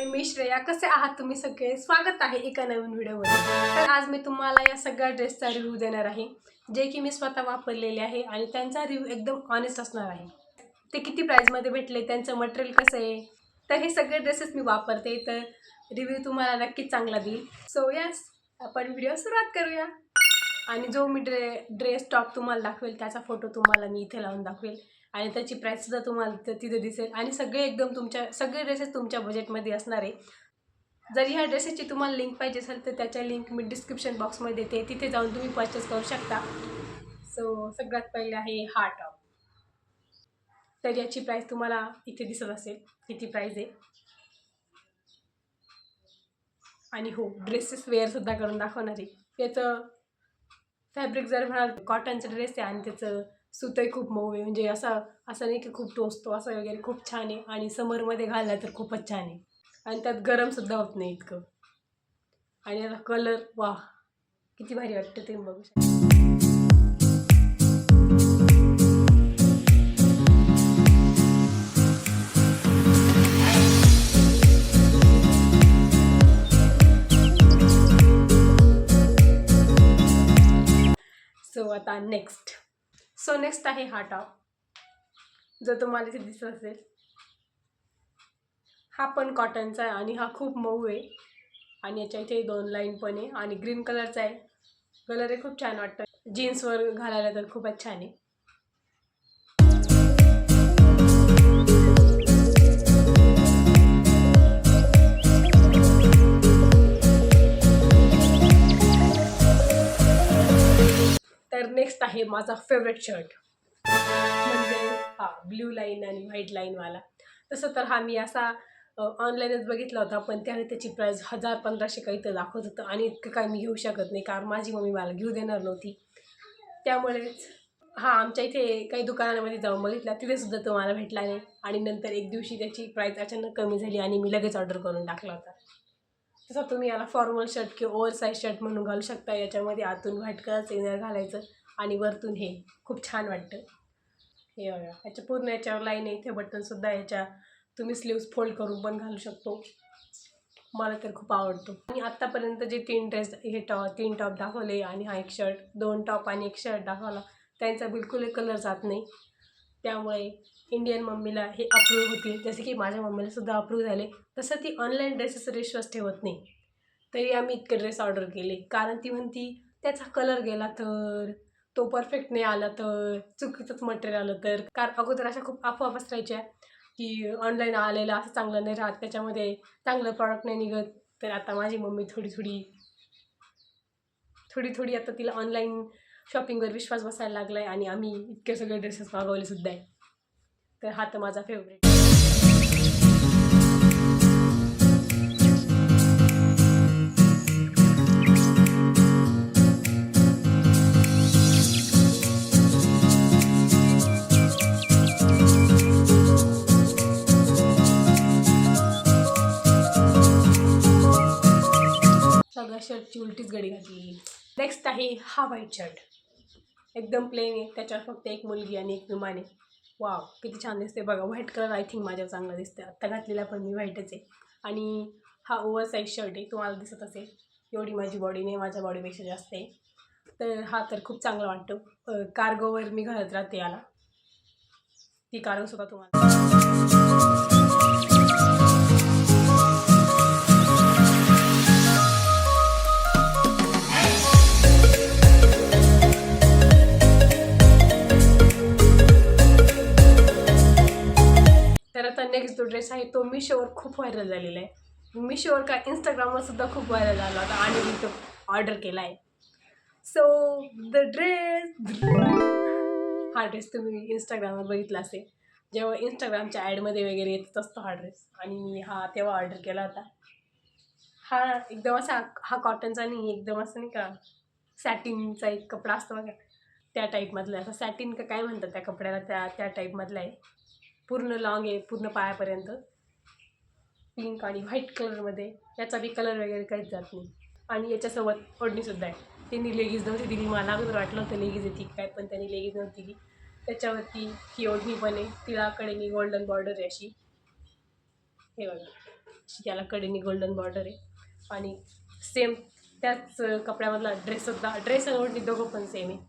मंडळी मी श्रेया कसे आहात तुम्ही सगळे? स्वागत आहे एका नवीन व्हिडिओमध्ये. तर आज मी तुम्हाला या सगळ्या ड्रेसचा रिव्ह्यू देणार आहे जे की मी स्वतः वापरलेले आहे आणि त्यांचा रिव्ह्यू एकदम ऑनेस्ट असणार आहे. ते किती प्राईजमध्ये भेटले त्यांचं मटेरियल कसं आहे? तर हे सगळे ड्रेसेस मी वापरते तर रिव्ह्यू तुम्हाला नक्कीच चांगला देईल. सो यस आपण व्हिडिओ सुरुवात करूया. आणि जो मी ड्रे ड्रेस टॉप तुम्हाला दाखवेल त्याचा फोटो तुम्हाला मी इथे लावून दाखवेल. आणि त्याची प्राईससुद्धा तुम्हाला तिथे दिसेल. आणि सगळे एकदम तुमच्या सगळे ड्रेसेस तुमच्या बजेटमध्ये असणार आहे. जर ह्या ड्रेसेसची तुम्हाला लिंक पाहिजे असेल तर त्याच्या लिंक मी डिस्क्रिप्शन बॉक्समध्ये देते. तिथे जाऊन तुम्ही पर्चेस करू शकता. सो सगळ्यात पहिले आहे हा टॉप तर याची प्राईस तुम्हाला इथे दिसत असेल. किती प्राईस आहे? आणि हो ड्रेसेस वेअरसुद्धा करून दाखवणार आहे. त्याचं फॅब्रिक जर म्हणाल कॉटनचं ड्रेस आहे आणि त्याचं सुतही खूप मऊ आहे. म्हणजे असा असा नाही की खूप टोचतो असं वगैरे खूप छान आहे. आणि समरमध्ये घालला तर खूपच छान आहे. आणि त्यात गरमसुद्धा होत नाही इतकं. आणि याचा कलर वा किती भारी वाटतं ते बघू शकता सो आता नेक्स्ट सो नेक्स्ट आहे हा टॉप जो तुम्हाला इथे दिसत असेल. हा पण कॉटनचा आहे आणि हा खूप मऊ आहे. आणि याच्या इथे दोन लाईन पण आहे. आणि ग्रीन कलरचा आहे. कलर हे खूप छान वाटतं जीन्सवर घालायला तर खूपच छान आहे. बेस्ट आहे माझा फेवरेट शर्ट म्हणजे हा ब्ल्यू लाईन आणि व्हाईट लाईनवाला तसं तर हा मी असा ऑनलाईनच बघितला होता पण त्याने त्याची प्राईस हजार पंधराशे काही तर दाखवत होतं आणि इतकं काय मी घेऊ शकत नाही कारण माझी मम्मी मला घेऊ देणार नव्हती. त्यामुळेच हा आमच्या इथे काही दुकानामध्ये जाऊन बघितला तिथेसुद्धा तो मला भेटला नाही. आणि नंतर एक दिवशी त्याची प्राईस अचानक कमी झाली आणि मी लगेच ऑर्डर करून टाकला होता. तसा तुम्ही याला फॉर्मल शर्ट किंवा ओव्हर साईज शर्ट म्हणून घालू शकता याच्यामध्ये आतून व्हाईट कलरचं इनर घालायचं. आणि वरतून हे. खूप छान वाटतं. हे बघा. याच्या पूर्ण याच्यावर लाईन आहे. इथे बटनसुद्धा ह्याच्या तुम्ही स्लीव्स फोल्ड करून पण घालू शकतो. मला तर खूप आवडतो. आणि आत्तापर्यंत जे तीन ड्रेस हे टॉ तीन टॉप दाखवले आणि हा एक शर्ट दोन टॉप आणि एक शर्ट दाखवला त्यांचा बिलकुल कलर जात नाही. त्यामुळे इंडियन मम्मीला हे अप्रूव्ह होतील. जसे की माझ्या मम्मीला सुद्धा अप्रूव्ह झाले. तसं ती ऑनलाईन ड्रेसेसवर विश्वास ठेवत नाही. तरी आम्ही इतके ड्रेस ऑर्डर केले. कारण ती म्हणती त्याचा कलर गेला तर तो परफेक्ट नाही आला तर चुकीचंच मटेरियल आलं तर. कारण अगोदर अशा खूप अफवा पसरायच्या की ऑनलाईन आलेलं असं चांगलं नाही राहत. त्याच्यामध्ये चांगलं प्रॉडक्ट नाही निघत. तर आता माझी मम्मी थोडी थोडी थोडी थोडी आता तिला ऑनलाईन शॉपिंगवर विश्वास बसायला लागला आहे आणि आम्ही इतके सगळे ड्रेसेस मागवले सुद्धा आहे. तर हा तर माझा फेवरेट शर्टची उलटीच गडी घातली नेक्स्ट आहे हा व्हाईट शर्ट एकदम प्लेन आहे. त्याच्यावर फक्त एक मुलगी आणि एक विमान आहे. वाव किती छान दिसते बघा. व्हाईट कलर आय थिंक माझ्यावर चांगला दिसते आत्ता घातलेला पण मी व्हाईटच आहे. आणि हा ओव्हर साईज शर्ट आहे. तुम्हाला दिसत असेल. एवढी माझी बॉडी नाही. माझ्या बॉडीपेक्षा जास्त आहे. तर हा तर खूप चांगला वाटतो. कार्गोवर मी घालत राहते याला. ती कार्गोसुद्धा तुम्हाला तर आता नेक्स्ट जो ड्रेस आहे तो मिशोवर खूप व्हायरल झालेला आहे. मिशोवर का इंस्टाग्रामवर सुद्धा खूप व्हायरल झाला होता आणि मी तो ऑर्डर केला आहे. सो द ड्रेस हा ड्रेस तुम्ही इंस्टाग्रामवर बघितला असेल. जेव्हा इंस्टाग्रामच्या ॲडमध्ये वगैरे येतच असतो हा ड्रेस आणि मी हा तेव्हा ऑर्डर केला होता. हा एकदम असा हा कॉटनचा नाही एकदम असं नाही का सॅटिनचा एक कपडा असतो बघा. त्या टाईपमधला असा असं सॅटिन का काय म्हणतात त्या कपड्याला त्या त्या टाईपमधला आहे. पूर्ण लाँग आहे पूर्ण पायापर्यंत. पिंक आणि व्हाईट कलरमध्ये याचा बी कलर वगैरे काहीच जात नाही. आणि याच्यासोबत ओढणीसुद्धा आहे. त्यांनी लेगीज नव्हती दिली. मला अगोदर वाटलं होतं लेगीज येते काय पण त्यांनी लेगीज नव्हती दिली. त्याच्यावरती ही ओढणी पण आहे. तिला कडेनी गोल्डन बॉर्डर आहे अशी. हे बघा. याला कडेनी गोल्डन बॉर्डर आहे. आणि सेम त्याच कपड्यामधला ड्रेससुद्धा ड्रेस आणि ओढणी दोघं पण सेम आहे.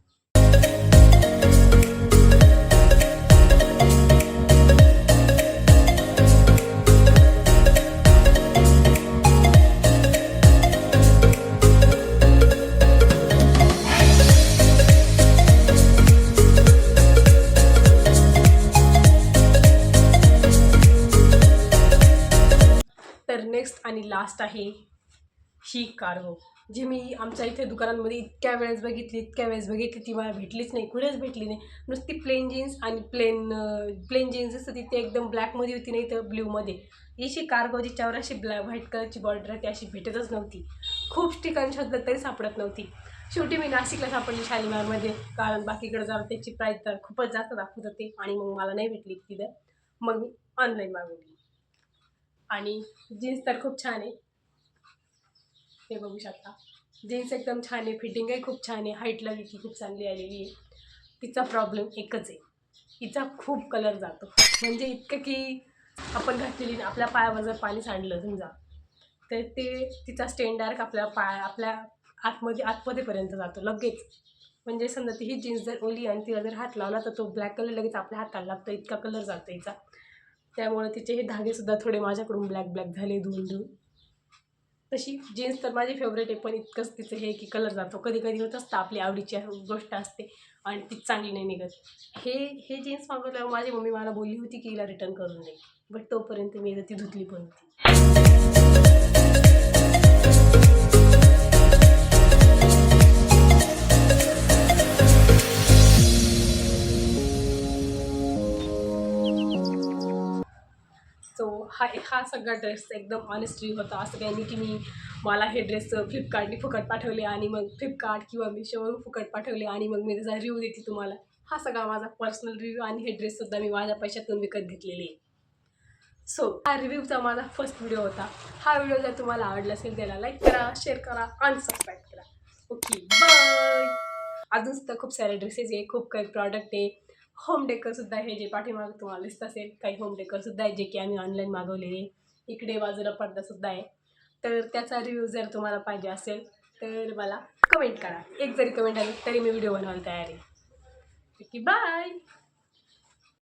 नेक्स्ट आणि लास्ट आहे ही कार्गो जी मी आमच्या इथे दुकानांमध्ये इतक्या वेळेस बघितली इतक्या वेळेस बघितली ती मला भेटलीच नाही कुठेच भेटली नाही. नुसती प्लेन जीन्स आणि प्लेन प्लेन जीन्स असतं ती ते एकदम ब्लॅकमध्ये होती नाही तर ब्ल्यूमध्ये ही जी कार्गो जिच्यावर अशी ब्लॅक व्हाईट कलरची बॉर्डर आहे ती अशी भेटतच नव्हती. खूप ठिकाणी शोधलं तरी सापडत नव्हती. शेवटी मी नाशिकला सापडली शालिमारमध्ये. कारण बाकीकडे जाऊन त्याची प्राईस तर खूपच जास्त दाखवत होती आणि मग मला नाही भेटली तिथं. मग मी ऑनलाईन मागवली. आणि जीन्स तर खूप छान आहे. ते बघू शकता. जीन्स एकदम छान आहे फिटिंगही खूप छान आहे हाईटला तिची खूप चांगली आलेली आहे. तिचा प्रॉब्लेम एकच आहे. तिचा खूप कलर जातो. म्हणजे इतकं की आपण घातलेली आपल्या पायावर जर पाणी सांडलं समजा तर ते तिचा स्टेन डायरेक्ट आपल्या पाय आपल्या आतमध्ये आतमध्येपर्यंत जातो लगेच. म्हणजे समजा ती ही जीन्स जर ओली आणि तिला जर हात लावला तर तो ब्लॅक कलर लगेच आपल्या हाताला लागतो. इतका कलर जातो हिचा त्यामुळे तिचे हे धागेसुद्धा थोडे माझ्याकडून ब्लॅक ब्लॅक झाले धुवून धुवून. तशी जीन्स तर माझी फेवरेट आहे पण इतकंच तिचं हे की कलर जातो. कधी कधी होत असतं आपली आवडीची गोष्ट असते आणि ती चांगली नाही निघत. हे हे जीन्स मागवल्यावर माझी मम्मी मला बोलली होती की हिला रिटर्न करून दे. बट तोपर्यंत मी ती धुतली पण होती. हा हा सगळा ड्रेस एकदम ऑनेस्टली होता. असं काही नाही की मी मला हे ड्रेस फ्लिपकार्टने फुकट पाठवले आणि मग फ्लिपकार्ट किंवा मिशोवरून फुकट पाठवले आणि मग मी त्याचा रिव्ह्यू देते तुम्हाला. हा सगळा माझा पर्सनल रिव्ह्यू आणि हे ड्रेससुद्धा मी माझ्या पैशातून विकत घेतलेले आहे. सो हा रिव्ह्यूचा माझा फर्स्ट व्हिडिओ होता. हा व्हिडिओ जर तुम्हाला आवडला असेल त्याला लाईक करा शेअर करा आणि सबस्क्राईब करा. ओके बाय अजून सुद्धा खूप सारे ड्रेसेस आहे खूप काही प्रॉडक्ट आहे. होम डेकरसुद्धा आहे जे पाठीमागे तुम्हाला दिसत असेल काही होम डेकरसुद्धा आहे जे की आम्ही ऑनलाईन मागवलेले. इकडे बाजूला पडदासुद्धा आहे. तर त्याचा रिव्ह्यू जर तुम्हाला पाहिजे असेल तर मला कमेंट करा. एक जरी कमेंट आली तरी मी व्हिडिओ बनवायला तयार आहे. की बाय